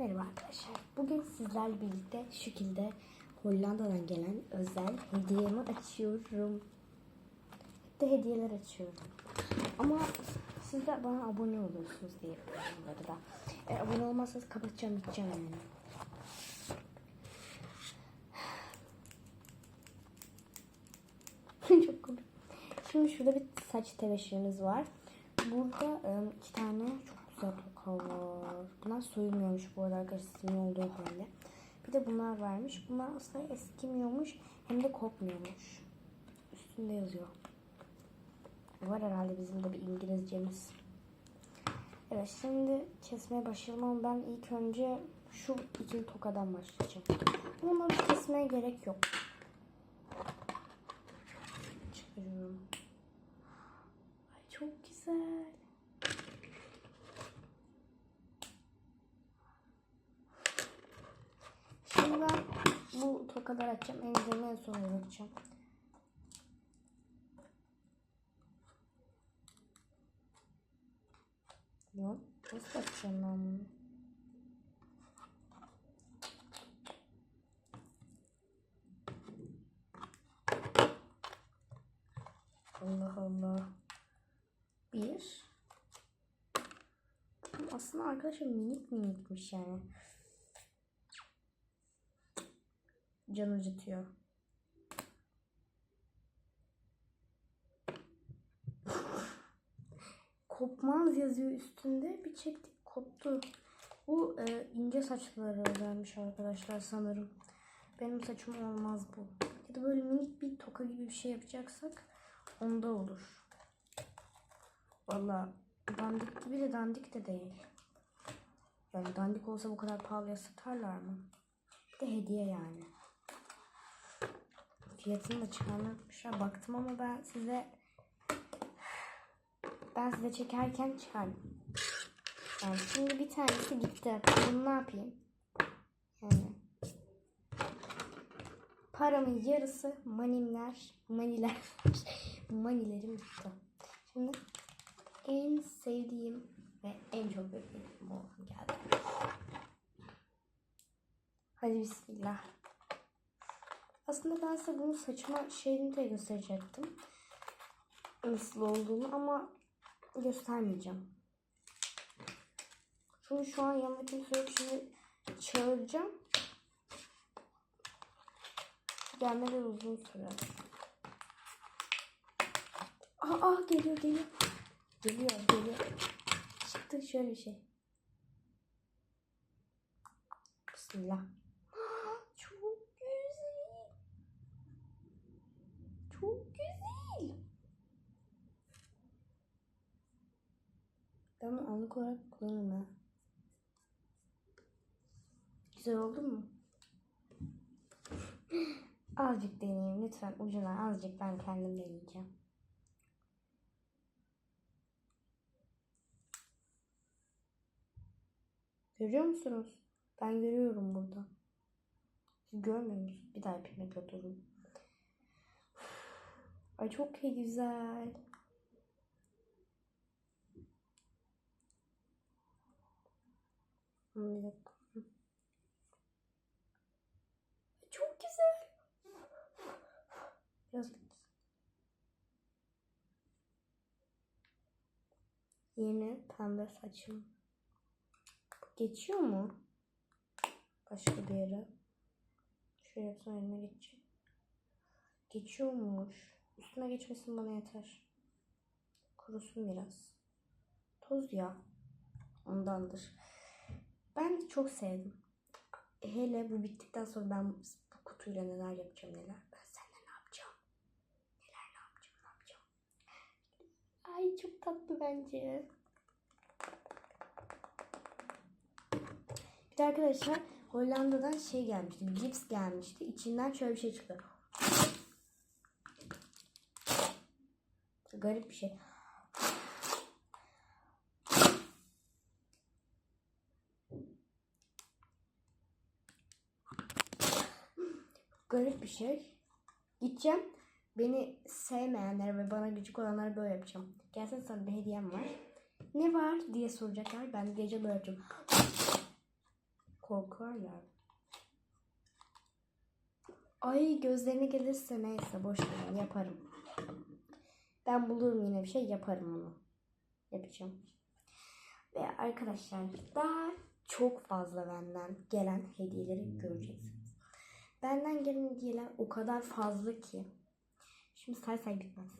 Merhaba arkadaşlar. Bugün sizlerle birlikte şu şekilde Hollanda'dan gelen özel hediyemi açıyorum. Hep de hediyeler açıyorum. Ama siz de bana abone oluyorsunuz diye yapıyorum bu arada. E, abone olmazsanız kapatacağım gideceğim yani. Çok komik. Şimdi şurada bir saç tebeşirimiz var. Burada e, iki tane çok toka var. Bunlar soyulmuyormuş bu arada arkadaşlar simli olduğu halde. Bir de bunlar vermiş. Bunlar aslında eskimiyormuş hem de kokmuyormuş. Üstünde yazıyor. Var herhalde bizim de bir İngilizcemiz. Evet şimdi kesmeye başlayalım ben ilk önce şu ikili tokadan başlayacağım. Bunları kesmeye gerek yok. Çıkarıyorum. Ay çok güzel. Şimdi ben tokalar açacağım. En üzerine en son bırakacağım. Yok. Nasıl açacağım ben bunu? Allah Allah. Bir. Aslında arkadaşlar minik minikmiş yani. Can acıtıyor. Kopmaz yazıyor üstünde. Bir çektik koptu. Bu e, ince saçları özelmiş arkadaşlar sanırım. Benim saçım olmaz bu. Ya da böyle minik bir toka gibi bir şey yapacaksak onda olur. Valla dandik gibi de dandik de değil. Yani dandik olsa bu kadar pahalıya satarlar mı? Bir de hediye yani. Fiyatını da çıkarmışlar. Baktım ama ben size ben size çekerken çıkardım. Yani şimdi bir tanesi gitti. Bunu ne yapayım? Yani paramın yarısı manimler, maniler, manilerim gitti. Şimdi en sevdiğim ve en çok beklediğim olan geldi. Hadi bismillah. Aslında ben size bunu saçma şeyini de gösterecektim. Nasıl olduğunu ama göstermeyeceğim. Çünkü şu an yanımda kimse yok. Çağıracağım. Gelmeler uzun sürer. Aa, aa geliyor geliyor. Geliyor geliyor. Çıktı şöyle bir şey. Bismillah. Çok güzel. Çok güzel. Ben bunu anlık olarak kullanırım ha. Güzel oldu mu? Azıcık deneyeyim lütfen ucuna azıcık ben kendim deneyeceğim. Görüyor musunuz? Ben görüyorum burada. Siz görmüyor musunuz? Bir daha hep durun. Ay çok güzel. Bir. Çok güzel. Biraz Yeni pembe saçım. Geçiyor mu? Başka bir yere. Şöyle elime geçecek. Geçiyormuş. Üstüne geçmesin bana yeter. Kurusun biraz. Toz ya. Ondandır. Ben çok sevdim. Hele bu bittikten sonra ben bu kutuyla neler yapacağım neler. Ben seninle ne yapacağım? Neler ne yapacağım ne yapacağım. Ay çok tatlı bence. Bir arkadaşlar Hollanda'dan şey gelmişti. Cips gelmişti. İçinden şöyle bir şey çıktı. Garip bir şey. Garip bir şey. Gideceğim. Beni sevmeyenlere ve bana gıcık olanlara böyle yapacağım. Gelsin sana bir hediyem var. Ne var diye soracaklar. Ben gece böyle yapacağım. Korkarlar. Ay gözlerine gelirse neyse boş verin yaparım. Ben bulurum yine bir şey yaparım onu. Yapacağım. Ve arkadaşlar daha çok fazla benden gelen hediyeleri göreceksiniz. Benden gelen hediyeler o kadar fazla ki. Şimdi say say bitmez.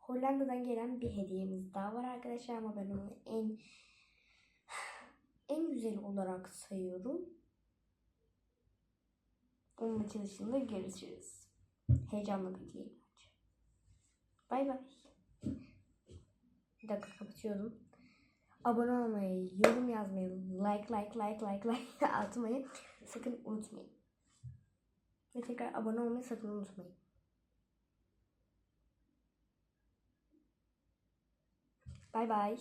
Hollanda'dan gelen bir hediyemiz daha var arkadaşlar ama ben onu en en güzel olarak sayıyorum. Onun açılışında görüşürüz. Heyecanla bekleyin. Bay bay. Bir dakika kapatıyorum. Abone olmayı, yorum yazmayı, like like like like like atmayı sakın unutmayın. Ve tekrar abone olmayı sakın unutmayın. Bay bay.